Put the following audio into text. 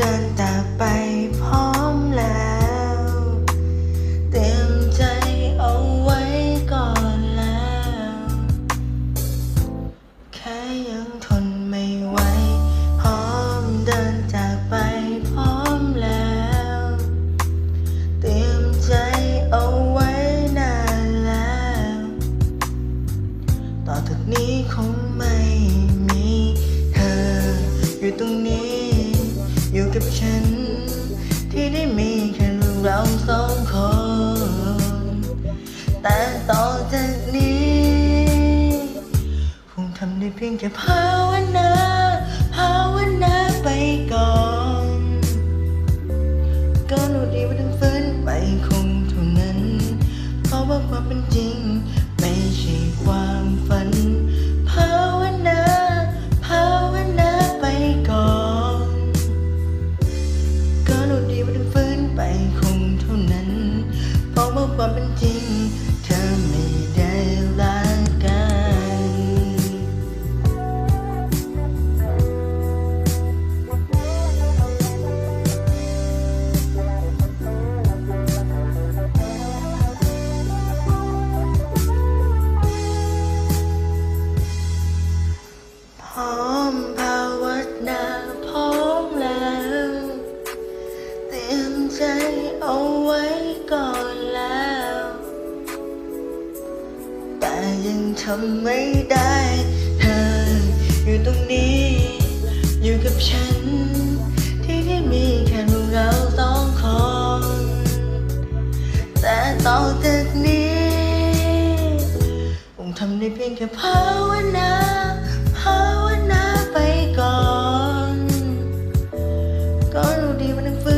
เดินจากไปพร้อมแล้ว เตรียมใจเอาไว้ก่อนแล้ว แค่ยังทนไม่ไหวพร้อมเดินจากไปพร้อมแล้ว เตรียมใจเอาไว้นานแล้ว ต่อจากนี้คงไม่มีเธออยู่ตรงนี้ กับฉัน ที่ได้มีแค่เราสองคน แต่ต่อจากนี้ คงทำได้เพียงแค่ภาวนา ว่าความเป็นจริงเธอไม่ ทำไม่ได้เธออยู่ตรงนี้ อยู่กับฉัน ที่ได้มีแค่เราสองคน แต่ต่อจากนี้คงทำได้เพียงแค่ภาวนาภาวนาไปก่อน ก็รู้ดีว่าต้องฝืน